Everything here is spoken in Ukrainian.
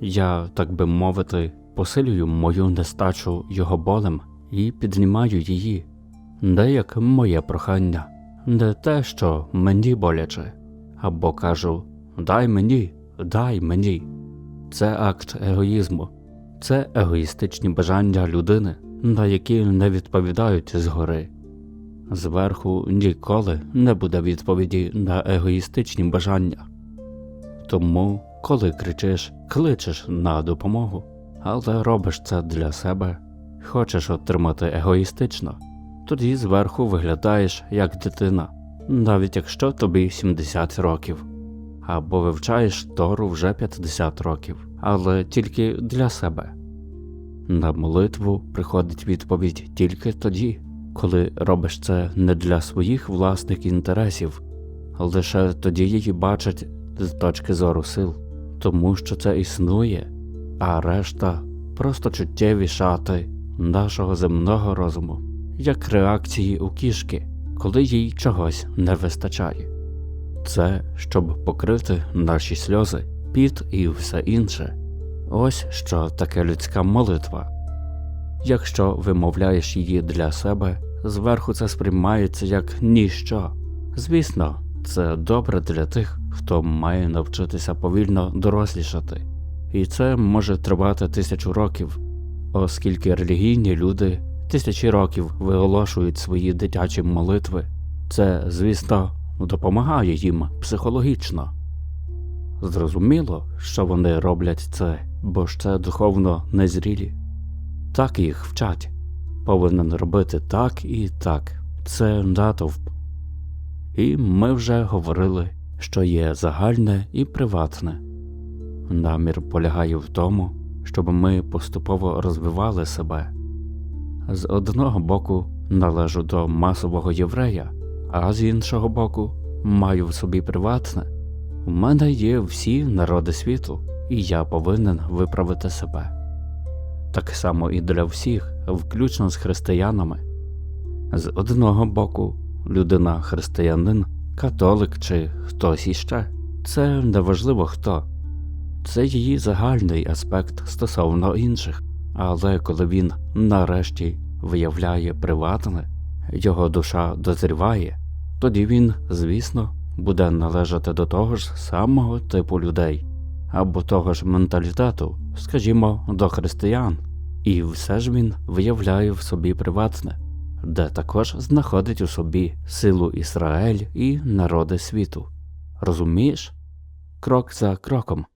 Я, так би мовити, посилюю мою нестачу його болем і піднімаю її, де як моє прохання, не те, що мені боляче, або кажу дай мені, дай мені. Це акт егоїзму, це егоїстичні бажання людини, на які не відповідають згори. Зверху ніколи не буде відповіді на егоїстичні бажання. Тому, коли кричиш, кличеш на допомогу, але робиш це для себе, хочеш отримати егоїстично, тоді зверху виглядаєш як дитина, навіть якщо тобі 70 років, або вивчаєш Тору вже 50 років, але тільки для себе. На молитву приходить відповідь тільки тоді, коли робиш це не для своїх власних інтересів, лише тоді її бачать з точки зору сил, тому що це існує, а решта просто чуттєві шати нашого земного розуму, як реакції у кішки, коли їй чогось не вистачає. Це щоб покрити наші сльози, піт і все інше. Ось що таке людська молитва. Якщо вимовляєш її для себе, зверху це сприймається як ніщо. Звісно, це добре для тих, хто має навчитися повільно дорослішати, і це може тривати тисячу років, оскільки релігійні люди тисячі років виголошують свої дитячі молитви. Це, звісно, допомагає їм психологічно. Зрозуміло, що вони роблять це, бо це духовно незрілі. Так їх вчать. Повинен робити так і так. Це натовп. І ми вже говорили, що є загальне і приватне. Намір полягає в тому, щоб ми поступово розвивали себе. З одного боку належу до масового єврея, а з іншого боку маю в собі приватне. У мене є всі народи світу, і я повинен виправити себе. Так само і для всіх, включно з християнами. З одного боку, людина християнин, католик чи хтось іще. Це неважливо хто. Це її загальний аспект стосовно інших, але коли він нарешті виявляє приватне, його душа дозріває, тоді він, звісно, буде належати до того ж самого типу людей або того ж менталітету, скажімо, до християн, і все ж він виявляє в собі приватне, де також знаходить у собі силу Ізраїль і народи світу. Розумієш? Крок за кроком.